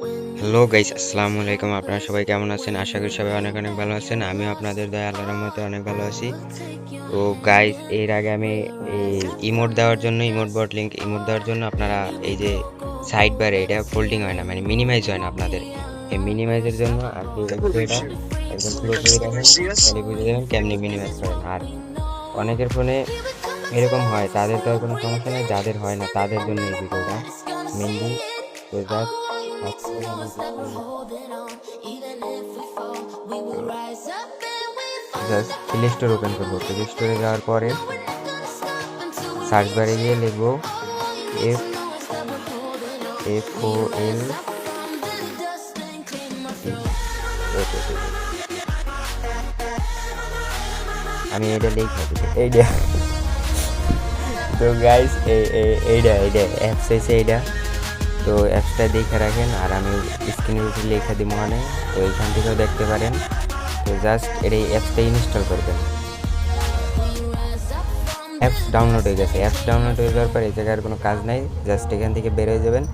Hello guys আসসালামু আলাইকুম আপনারা সবাই কেমন আছেন? আশা করি সবাই অনেক অনেক ভালো আছেন। আমিও আপনাদের দয়া আল্লাহর রহমতে অনেক ভালো আছি। তো গাইস এর আগে আমি এই ইমোট দেওয়ার জন্য ইমোট বট লিঙ্ক ইমোট দেওয়ার জন্য আপনারা এই যে সাইড বারে এটা ফোল্ডিং হয় না মানে মিনিমাইজ হয় না আপনাদের। এই মিনিমাইজের জন্য আর এটা একদম দেখেন তাহলে বুঝে যাবেন কেমনি মিনিমাইজ করেন। আর অনেকের ফোনে এরকম হয় তাদের তো আর কোনো সমস্যা নেই যাদের হয় না তাদের জন্য এই ভিডিওটা মেনলি তো just just play store open করব। প্লে স্টোরে যাওয়ার পরে সার্চ বারে গিয়ে লিখব এফ এফ ও এল আমি এটা লিখে এইটা তো গাইস এইটা এইটা। অ্যাপস এসে এইটা। তো অ্যাপসটা দেখে রাখেন আর আমি স্ক্রিনের উপরে লেখা দিব মানে তো এইখান থেকেও দেখতে পারেন। তো জাস্ট এর এই অ্যাপসটা ইনস্টল করবেন অ্যাপস ডাউনলোড হয়ে গেছে। অ্যাপস ডাউনলোড হয়ে যাওয়ার পর এই জায়গার কোনো কাজ নাই। জাস্ট এখান থেকে বের হয়ে যাবেন।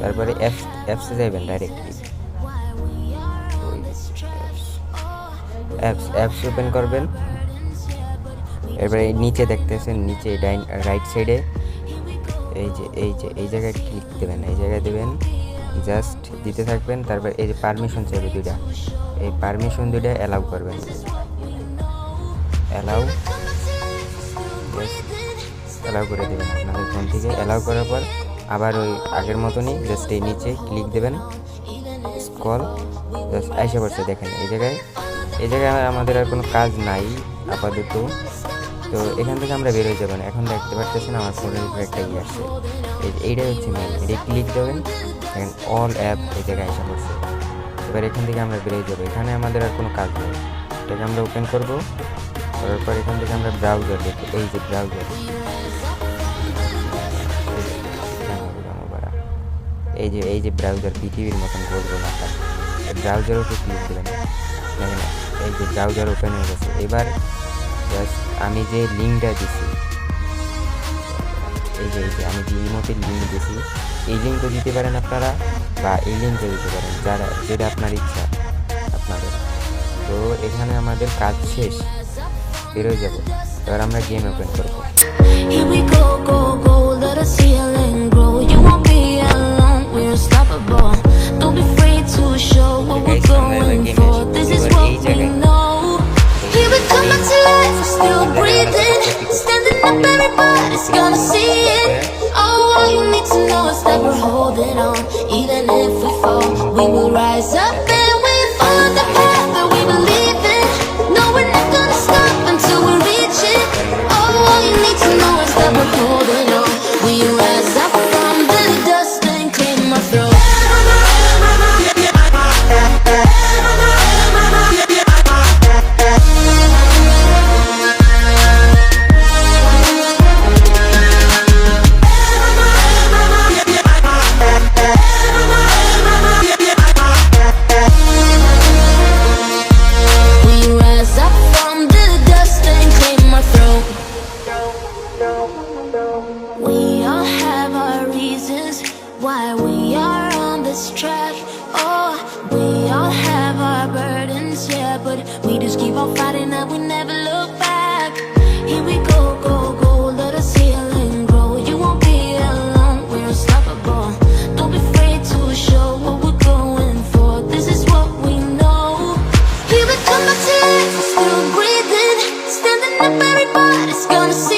তারপরে অ্যাপস অ্যাপসে যাবেন ডাইরেক্টলি অ্যাপস অ্যাপস ওপেন করবেন। এরপরে নিচে দেখতেছেন, নিচে ডাইন রাইট সাইডে এই যে এই যে, এই জায়গায় ক্লিক দেবেন, এই জায়গায় দেবেন জাস্ট দিতে থাকবেন, তারপর এই যে পারমিশন চাইবে দুইটা। এই পারমিশন দুইটা অ্যালাউ করবেন। অ্যালাউ অ্যালাউ করে দেবেন আপনাদের ফোন থেকে। অ্যালাউ করার পর আবার ওই আগের মতনই জাস্ট এই নিচে ক্লিক দেবেন। স্কল জাস্ট আইসা পড়ছে, দেখেন। এই জায়গায় এই জায়গায় আমাদের আর কোনো কাজ নাই, আপাতত। তো এখান থেকে আমরা বেরোয় যাবেন এখন দেখতে পাচ্ছেন আমার ফোনের উপরে একটা ইয়ে আসছে এই- এইটাই হচ্ছে মেন এটা ক্লিক দেবেন দেখেন অল অ্যাপ এই জায়গায় এসে পড়ছে এবার এখান থেকে আমরা বেরোয় যাব। এখানে আমাদের আর কোনো কাজ নেই। এটাকে আমরা ওপেন করব। করার পর এখান থেকে আমরা ব্রাউজার দেখব। এই যে ব্রাউজার এই যে এই যে ব্রাউজার পৃথিবীর মতন গোল গোল আকার ব্রাউজার উপরে ক্লিক দেবেন এই যে ব্রাউজার ওপেন হয়ে গেছে। এবার আমি যে লিঙ্কটা দিছি, এই যে এই যে, আমি যে ইমোটের লিঙ্ক দিছি, এই লিঙ্কও দিতে পারেন আপনারা, বা এই লিঙ্কও দিতে পারেন, যারা, যেটা আপনার ইচ্ছা, আপনাদের। তো এখানে আমাদের কাজ শেষ বেরোয় যাব। এবার আমরা গেম ওপেন করব। Everybody's gonna see it. Oh, all you need to know is that we're holding on. Even if we fall, we will rise up this track. Oh, we all have our burdens, yeah, but we just keep on fighting and we never look back. Here we go, go, go, let us heal and grow. You won't be alone, we're unstoppable. Don't be afraid to show what we're going for. This is what we know. Here we come back to still breathing. Standing up, everybody's gonna see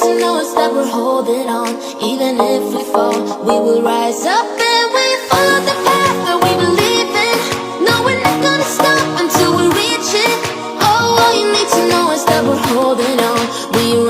to know is that we're holding on. Even if we fall, we will rise up and we follow the path that we believe in. No, we're not gonna stop until we reach it. Oh, all you need to know is that we're holding on. We